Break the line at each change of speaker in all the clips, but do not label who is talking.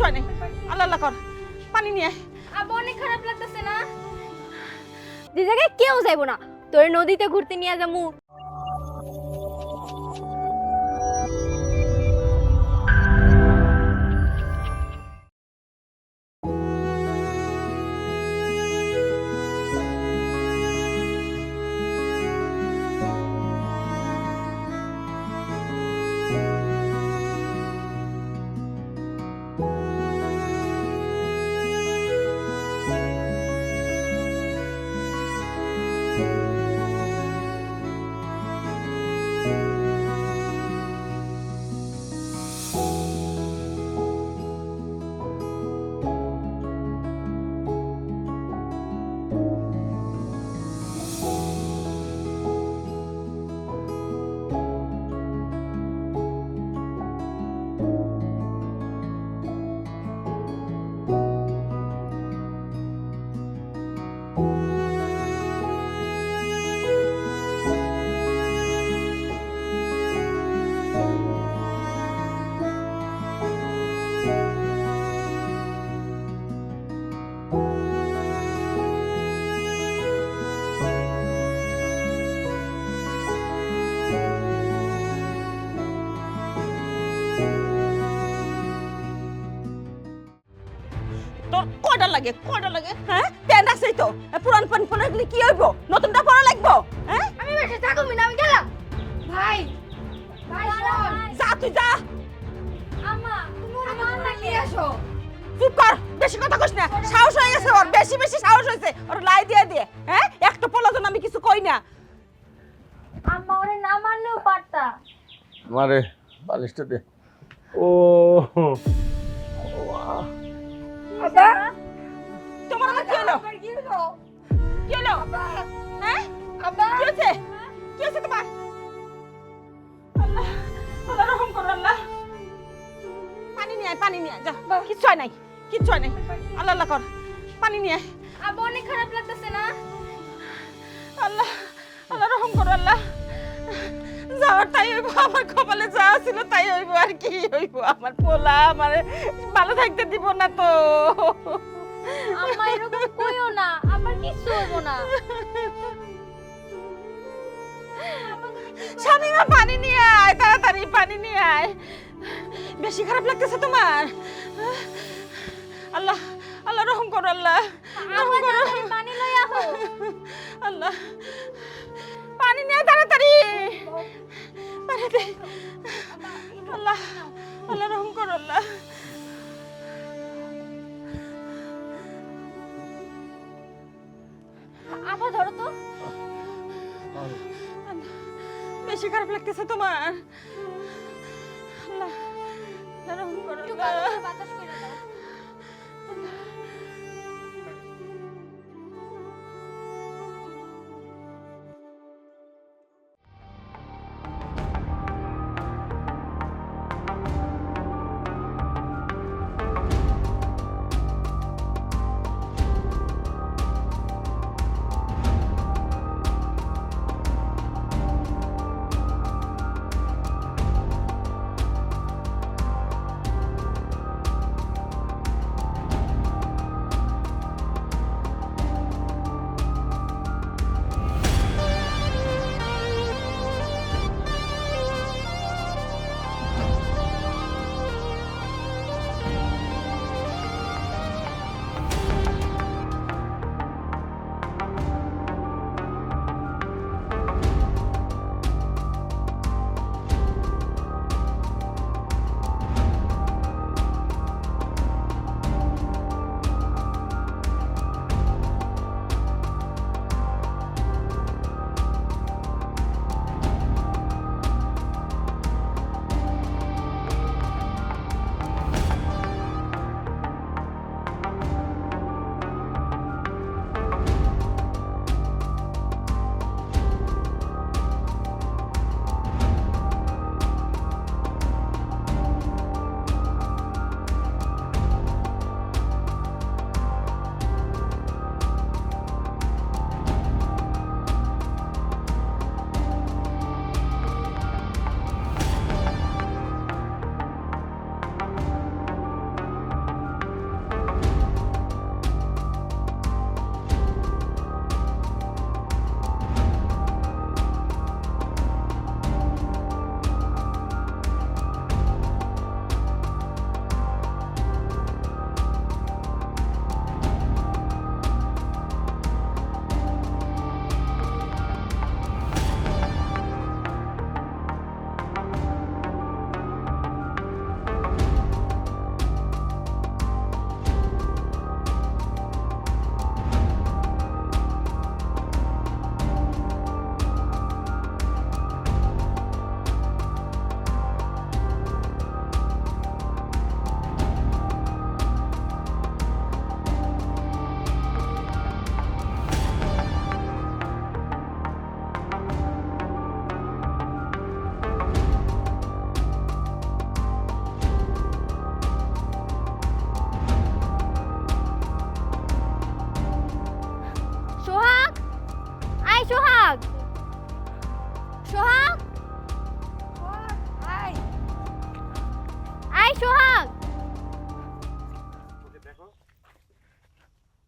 কিচ্ছু হয় আল্লাহ কর। পানি নিয়ে।
আব্বা অনেক খারাপ লাগতেছে না?
যে জায়গায় কেউ যাইবো না। তোর নদীতে ঘুরতে নিয়ে যামু।
লাগে কয়টা লাগে হ্যাঁ? প্যান্ট আছেই তো। পুরান প্যান্ট পরে গেলে কি হইব? নতুনটা পরা লাগবো হ্যাঁ?
আমি বেশি থাকবি না আমি গেলাম। ভাই ভাই শোন।
যা তুই যা।
আম্মা তুমি ওর মালটা নিয়ে আসো।
চুপ কর বেশি কথা কইস না। সাহস হয়ে গেছে ওর বেশি বেশি সাহস হয়েছে। ওর লাই দিয়ে দিয়ে হ্যাঁ? একটা পলাজন আমি কিছু কই না।
আম্মা ওরে না মারলেও পারতা।
মারে বালিশটা দে। ও।
আব্বা
কি হলো হ্যাঁ?
আব্বা।
কি হয়েছে কি হয়েছে তোমার? আল্লাহ আল্লাহ রহম করো আল্লাহ। পানি নিয়ে আয় পানি নিয়ে আয়। যা কিচ্ছু হয় নাই কিচ্ছু হয় নাই। আল্লাহ আল্লাহ কর পানি নিয়ে আয়।
আব্বা অনেক খারাপ লাগতেছে না?
আল্লাহ আল্লাহ রহম করো আল্লাহ। যাওয়ার তাই হইব আমার কপালে যা ছিল তাই হইব আর কি হইব। আমার পোলা আমার ভালো থাকতে দিব না তো।
আম্মা এরকম কইও না আবার কিছু হব না।
শামিমা পানি নিয়ে আয় তাড়াতাড়ি পানি নিয়ে আয়। বেশি খারাপ লাগতেছে তোমার? আল্লাহ আল্লাহ রহম করো আল্লাহ। রহম করো।
পানি লই আহো।
আল্লাহ। পানি নিয়ে তাড়াতাড়ি। দে। আল্লাহ আল্লাহ রহম করো আল্লাহ।
আব্বা ধরো তো।
বেশি খারাপ লাগতেছে তোমার। এই
সোহাগ
সোহাগ
আই সোহাগ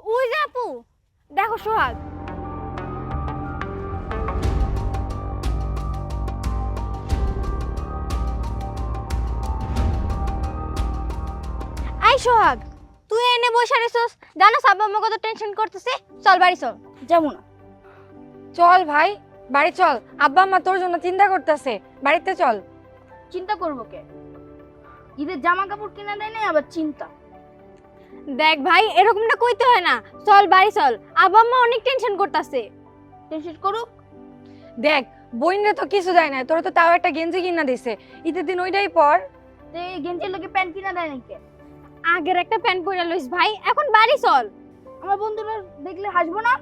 ওই যে আপু
দেখো সোহাগ আই সোহাগ তুই এনে বসে রেছিস জানো সাব্বা কত টেনশন করতেছে। চল বাড়ি চল।
যাব না।
চল ভাই বাড়ি চল। আব্বা আম্মা তোর জন্য চিন্তা করতেছে। বাড়িতে চল।
চিন্তা করব কে? ঈদের জামা কাপড় কিনা দেয় নাই আবার চিন্তা।
দেখ ভাই এরকমটা কইতে হয় না। চল বাড়ি চল। আব্বা আম্মা অনেক টেনশন করতেছে।
টেনশন করুক।
দেখ বইনরে তো কিছু দেয় না তোর তো তাও একটা গেঞ্জি কিনা দিছে। ঈদের দিন ওইটাই পর।
তো এই গেঞ্জির লোকে প্যান্ট কিনা দেয় নাকি
আগের একটা প্যান্ট পরে লইস ভাই। এখন বাড়ি চল।
আমার বন্ধুরা দেখলে হাসবো না?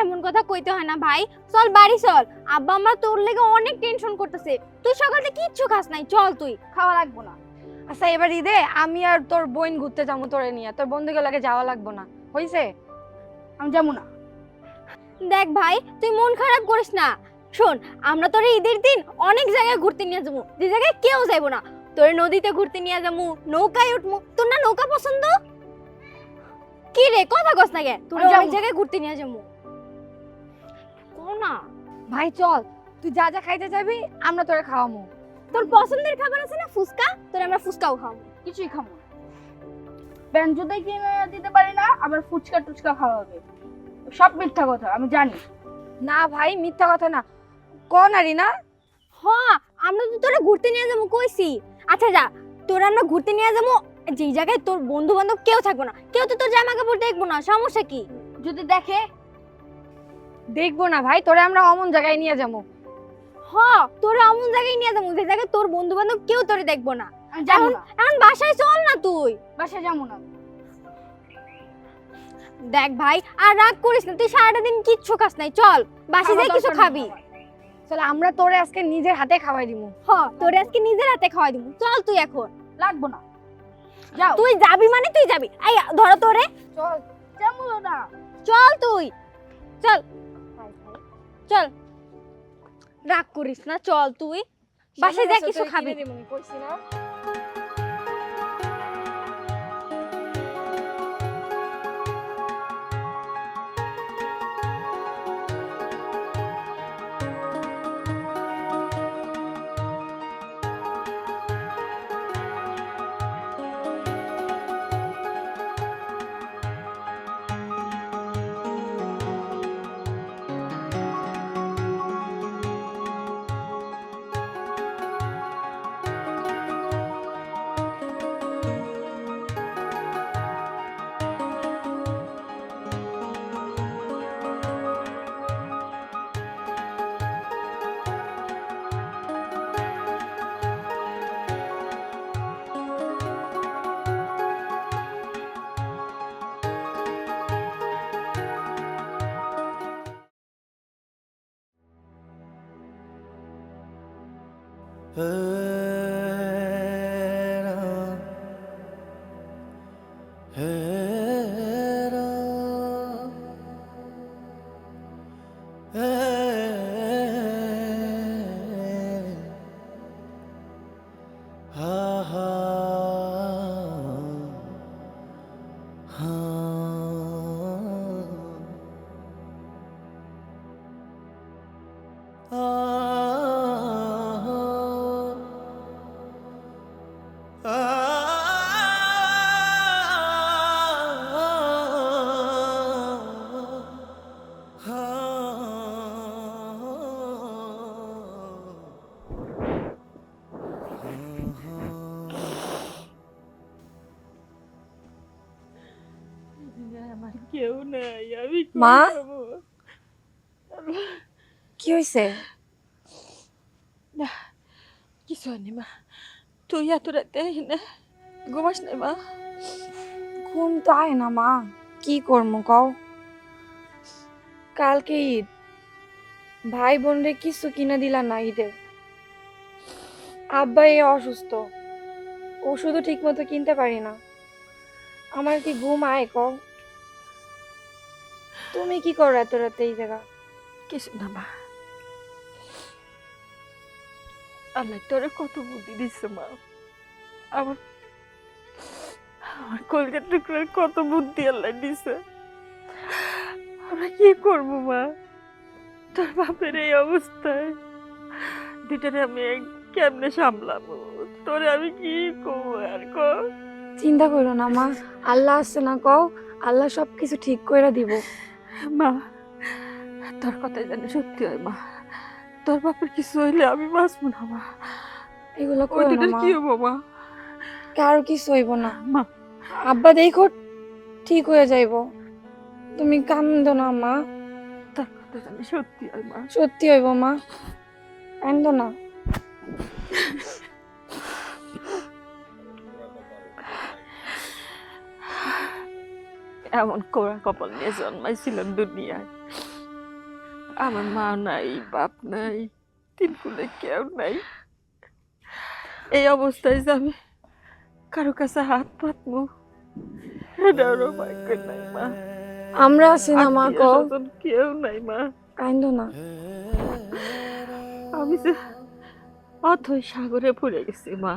এমন কথা কইতে হয় না ভাই। চল বাড়ি চল। আব্বা আম্মা তোর লেগে অনেক টেনশন করতেছে। তুই সকালে কিচ্ছু খাস নাই চল তুই।
খাওয়া লাগবো না।
আচ্ছা এবার ঈদে আমি আর তোর বোন ঘুরতে যাব তোরে নিয়ে। তোর বন্ধুকে লাগে যাওয়া লাগবো না। হইছে?
আমি যাব না।
দেখ ভাই তুই মন খারাপ করিস না। শোন আমরা তোর ঈদের দিন অনেক জায়গায় ঘুরতে নিয়ে যাব। যে জায়গায় কেউ যাইবো না। তোর নদীতে ঘুরতে নিয়ে যাব নৌকায় উঠবো। তোর না নৌকা পছন্দ? কি রে কথা কস না গে। তোর অনেক। জায়গায় ঘুরতে নিয়ে যাব। না।
ভাই চল। তুই যা যা খাইতে যাবি আমরা তোরে খাওয়ামো।
তোর পছন্দের খাবার আছে না ফুচকা? তোর আমরা ফুচকাও খাব
কিছুই খাব জুতাই কিনে দিতে পারি না আবার ফুচকা টুচকা খাওয়া হবে। সব মিথ্যা কথা আমি জানি।
না ভাই মিথ্যা কথা না। ক নারী না?
হ্যাঁ আমরা তো তোরা ঘুরতে নিয়ে যাব কইছি। আচ্ছা যা তোরা আমরা ঘুরতে নিয়ে যাব যেই জায়গায় তোর বন্ধু বান্ধব কেউ থাকব না। কেউ তো তোর জামা কাপড় দেখব না সমস্যা কি?
যদি দেখে
দেখব না ভাই তোরে আমরা অমন জায়গায় নিয়ে যাব।
হ তোরা এমন জায়গায় নিয়ে যাব যে জায়গায় তোর বন্ধু বান্ধব কেউ তোরে দেখব না।
আমি যাব না।
এখন বাসায় চল না তুই।
বাসায় যাব না।
দেখ ভাই আর রাগ করিস না তুই সারাটা দিন কিচ্ছু খাস নাই চল বাসায় যাই কিছু খাবি।
চল আমরা তোরে আজকে নিজের হাতে খাওয়াই দিবো
হ তোরে আজকে নিজের হাতে খাওয়াই দিব চল তুই এখন।
লাগবো না। যাও।
তুই যাবি মানে তুই যাবি। এই ধরো তোরে।
চল।
যাব না।
চল তুই। চল। চল। রাগ করিস না চল তুই। বাসায় যা কিছু খাবি।
কইছি না।
আমার কেউ নাই আমি
মা? কি হইছে
কিছু হয়নি মা তুই এত রাতে না ঘুমাস নাই মা
ঘুম তো আয় না মা কি করব কও কালকে ঈদ ভাই বোনরে কিছু কিনে দিলা না ঈদের আব্বা এ অসুস্থ ওষুধও ঠিক মতো কিনতে পারি না আমার কি ঘুম আয় কও তুমি কি করো এত রাতে এই জায়গা?
কিছু না মা। আল্লাহ তোরে কত বুদ্ধি দিচ্ছে মা। আমার আমার কলকাতা টুকরার কত বুদ্ধি আল্লাহ দিছে।
আমরা কি করব মা? তোর বাপের এই অবস্থায়। দুটারে আমি কেমনে সামলাবো? তোরে আমি কি করব আর কর
চিন্তা করো না মা। আল্লাহ আসছে না কও আল্লাহ সব কিছু ঠিক করে দিব।
মা তোর কথাই জানি সত্যি হয় মা। তোর বাপের কিছু হইলে আমি বাঁচবো না মা।
এগুলো না মা।
কি হব মা?
কারও কিছু হইব না।
মা।
আব্বা দেখো ঠিক হয়ে যাইব। তুমি কান্দো না মা।
তোর কথা জানি সত্যি হয় মা।
সত্যি হইব মা। কান্দো না।
এমন কোড়া কপাল নিয়ে জন্মাইছিলাম দুনিয়ায়। আমার মা নাই বাপ নাই তিন কুলে কেউ নাই। এই অবস্থায় যে আমি কারও কাছে হাত পাতবো এটারও ভাগ্য নাই মা।
আমরা আছি না মা
কেউ নাই মা।
কান্দো না।
আমি যে অথই সাগরে পড়ে গেছি মা।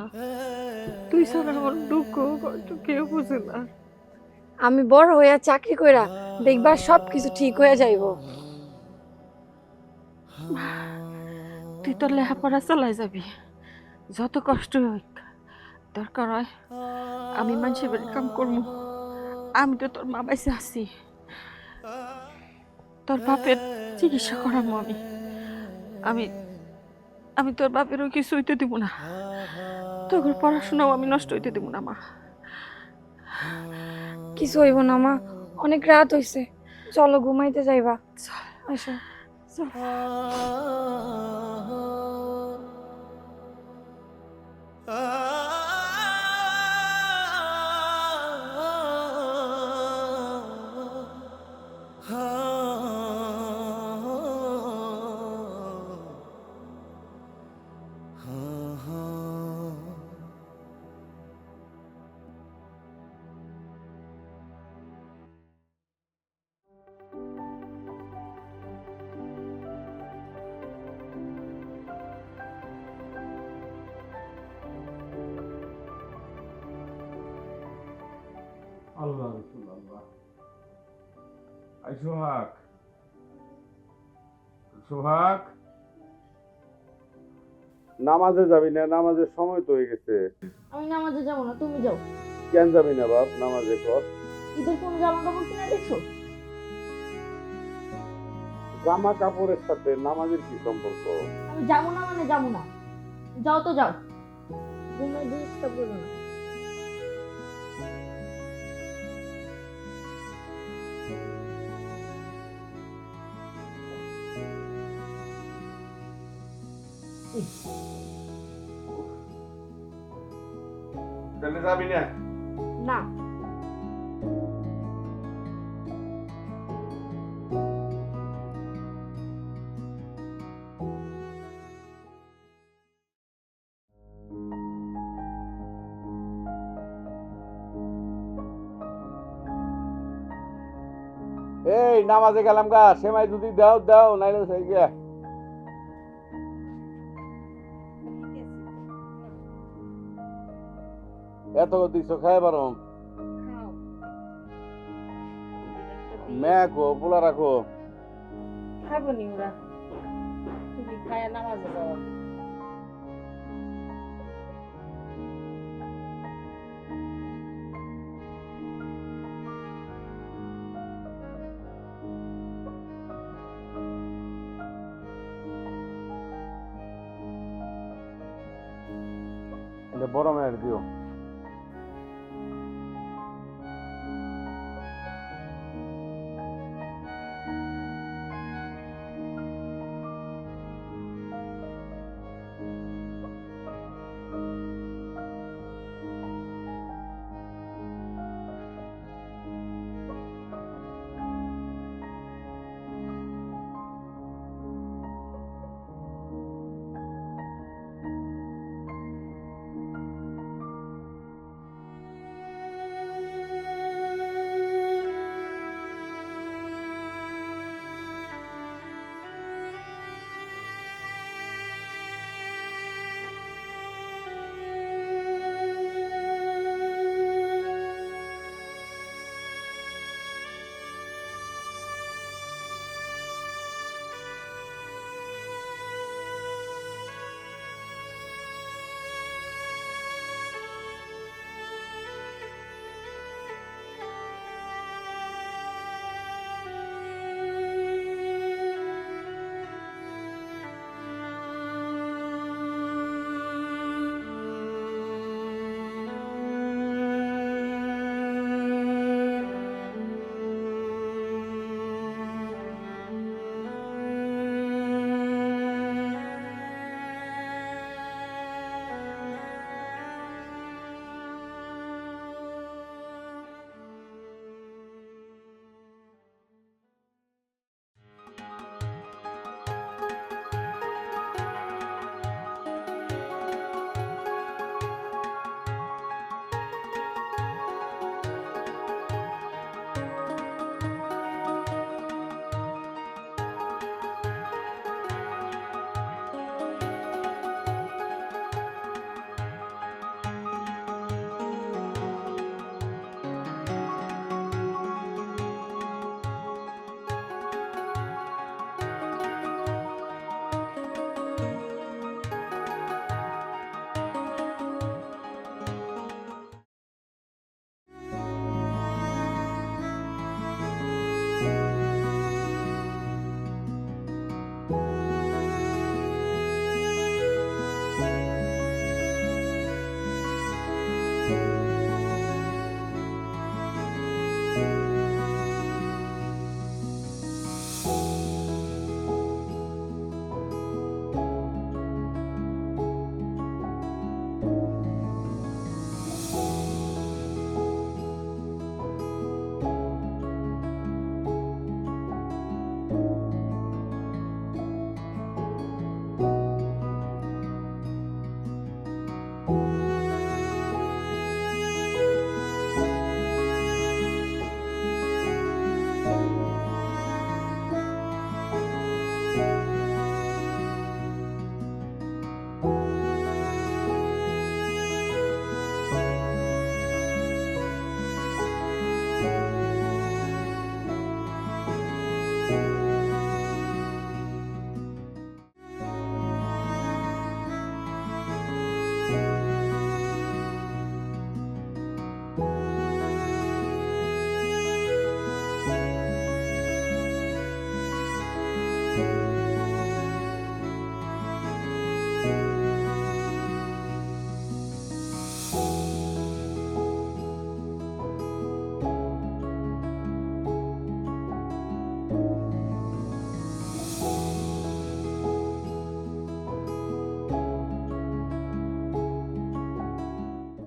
তুই ছাড়া আমার দুঃখ কষ্ট কেউ বুঝে না।
আমি বড় হইয়া চাকরি কইরা দেখবা সব কিছু ঠিক হয়ে যাইব।
তুই তোর লেখাপড়া চালাই যাবি। যত কষ্ট হোক দরকার হয় আমি মানুষের বাড়ি কাম করব আমি তো তোর মা বাইসে আছি। তোর বাপের চিকিৎসা করাবো আমি। আমি আমি তোর বাপেরও কিছু হইতে দিব না। তোর পড়াশোনাও আমি নষ্ট হইতে দিব না, মা।
কিছু হইব না মা। অনেক রাত হইছে। চলো ঘুমাইতে যাইবা। আসো।
সোহাগ। সোহাগ? নামাজে যাবি না? নামাজের সময় তো হয়ে গেছে।
আমি নামাজে যাব না তুমি যাও।
কেন যাবি না বাপ? নামাজে কর।
ঈদের কোনো জামা কাপড় কিনে দেখছ
জামা কাপড়ের সাথে নামাজের কি সম্পর্ক?
আমি যাব না মানে যাব না। যাও তো যাও। ঘুমিয়ে ডিস্টার্ব করো না।
তাহলে যাবি না
না।
এই নামাজে গেলাম গা সেমাই যদি দাও দাও নাইলে গিয়া। এত দিছো খাই পারো। ম্যাকো পোলা রাখো।
খাব নি ওরা। তুমি খায় নামাজে যাও।
বড় মেয়ের দিও।